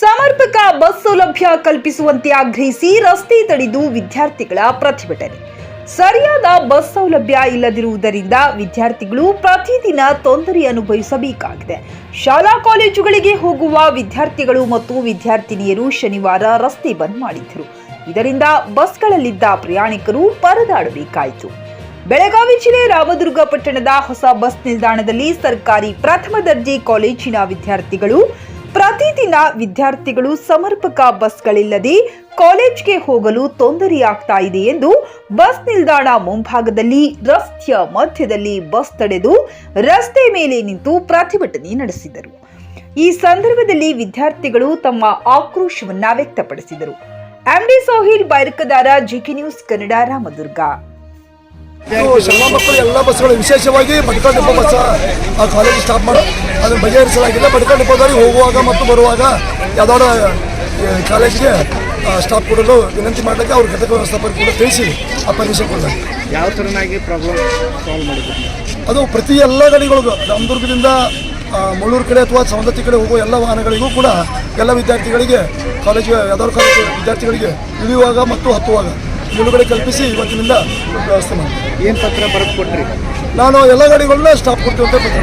ಸಮರ್ಪಕ ಬಸ್ ಸೌಲಭ್ಯ ಕಲ್ಪಿಸುವಂತೆ ಆಗ್ರಹಿಸಿ ರಸ್ತೆ ತಡೆದು ವಿದ್ಯಾರ್ಥಿಗಳ ಪ್ರತಿಭಟನೆ. ಸರಿಯಾದ ಬಸ್ ಸೌಲಭ್ಯ ಇಲ್ಲದಿರುವುದರಿಂದ ವಿದ್ಯಾರ್ಥಿಗಳು ಪ್ರತಿದಿನ ತೊಂದರೆ ಅನುಭವಿಸಬೇಕಾಗಿದೆ. ಶಾಲಾ ಕಾಲೇಜುಗಳಿಗೆ ಹೋಗುವ ವಿದ್ಯಾರ್ಥಿಗಳು ಮತ್ತು ವಿದ್ಯಾರ್ಥಿನಿಯರು ಶನಿವಾರ ರಸ್ತೆ ಬಂದ್ ಮಾಡಿದ್ದರು. ಇದರಿಂದ ಬಸ್ಗಳಲ್ಲಿದ್ದ ಪ್ರಯಾಣಿಕರು ಪರದಾಡಬೇಕಾಯಿತು. ಬೆಳಗಾವಿ ಜಿಲ್ಲೆ ರಾಮದುರ್ಗ ಪಟ್ಟಣದ ಹೊಸ ಬಸ್ ನಿಲ್ದಾಣದಲ್ಲಿ ಸರ್ಕಾರಿ ಪ್ರಥಮ ದರ್ಜೆ ಕಾಲೇಜಿನ ವಿದ್ಯಾರ್ಥಿಗಳು ಪ್ರತಿದಿನ ವಿದ್ಯಾರ್ಥಿಗಳು ಸಮರ್ಪಕ ಬಸ್ಗಳಿಲ್ಲದೆ ಕಾಲೇಜ್ಗೆ ಹೋಗಲು ತೊಂದರೆಯಾಗ್ತಾ ಇದೆ ಎಂದು ಬಸ್ ನಿಲ್ದಾಣ ಮುಂಭಾಗದಲ್ಲಿ ರಸ್ತೆಯ ಮಧ್ಯದಲ್ಲಿ ಬಸ್ ತಡೆದು ರಸ್ತೆ ಮೇಲೆ ನಿಂತು ಪ್ರತಿಭಟನೆ ನಡೆಸಿದರು. ಈ ಸಂದರ್ಭದಲ್ಲಿ ವಿದ್ಯಾರ್ಥಿಗಳು ತಮ್ಮ ಆಕ್ರೋಶವನ್ನ ವ್ಯಕ್ತಪಡಿಸಿದರು. MD Sohil, Bairakdar, GK news, Kannada, Ramdurg. ಶಾಲಾ ಮಕ್ಕಳು ಎಲ್ಲ ಬಸ್ಗಳು ವಿಶೇಷವಾಗಿ ಭಟ್ಕಳ ಡಿಪೋ ಬಸ್ ಆ ಕಾಲೇಜ್ ಸ್ಟಾಪ್ ಮಾಡಿ ಅದನ್ನು ಬಗೆಹರಿಸಲಾಗಿದೆ. ಭಟ್ಕಳ ಡಿಪೋದವರಿಗೆ ಹೋಗುವಾಗ ಮತ್ತು ಬರುವಾಗ ಯಾವ್ದಾದ್ರು ಕಾಲೇಜಿಗೆ ಸ್ಟಾಪ್ ಕೊಡಲು ವಿನಂತಿ ಮಾಡಲಿಕ್ಕೆ ಅವ್ರ ಘಟಕ ವ್ಯವಸ್ಥಾಪಕರು ಕೂಡ ತಿಳಿಸಿ ಆ ಪರ್ಮಿಷನ್ ಕೊಡಲಾಗಿ ಯಾವ ಥರನಾಗಿ ಪ್ರಾಬ್ಲಮ್ ಸಾಲ್ವ್ ಮಾಡಿದ್ರು? ಅದು ಪ್ರತಿ ಎಲ್ಲ ಗಾಡಿಗಳಿಗೂ ರಾಮದುರ್ಗದಿಂದ ಮಳೂರು ಮುಳ್ಳೂರು ಕಡೆ ಅಥವಾ ಸವದತ್ತಿ ಕಡೆ ಹೋಗುವ ಎಲ್ಲ ವಾಹನಗಳಿಗೂ ಕೂಡ ಎಲ್ಲ ವಿದ್ಯಾರ್ಥಿಗಳಿಗೆ ಕಾಲೇಜ್ ಯಾವ್ದಾದ್ರು ಕಾಲೇಜು ವಿದ್ಯಾರ್ಥಿಗಳಿಗೆ ಇಳಿಯುವಾಗ ಮತ್ತು ಹತ್ತುವಾಗ ನಿಲುಗಡೆ ಕಲ್ಪಿಸಿ ಇವತ್ತಿನಿಂದ ವ್ಯವಸ್ಥೆ ಮಾಡಿ ಏನು ಪತ್ರ ಬರೆದು ಕೊಟ್ಟರೆ ನಾನು ಎಲ್ಲ ಗಾಡಿಗಳನ್ನ ಸ್ಟಾಪ್ ಕೊಡ್ತೀವಿ ಅಂತ ಪತ್ರ.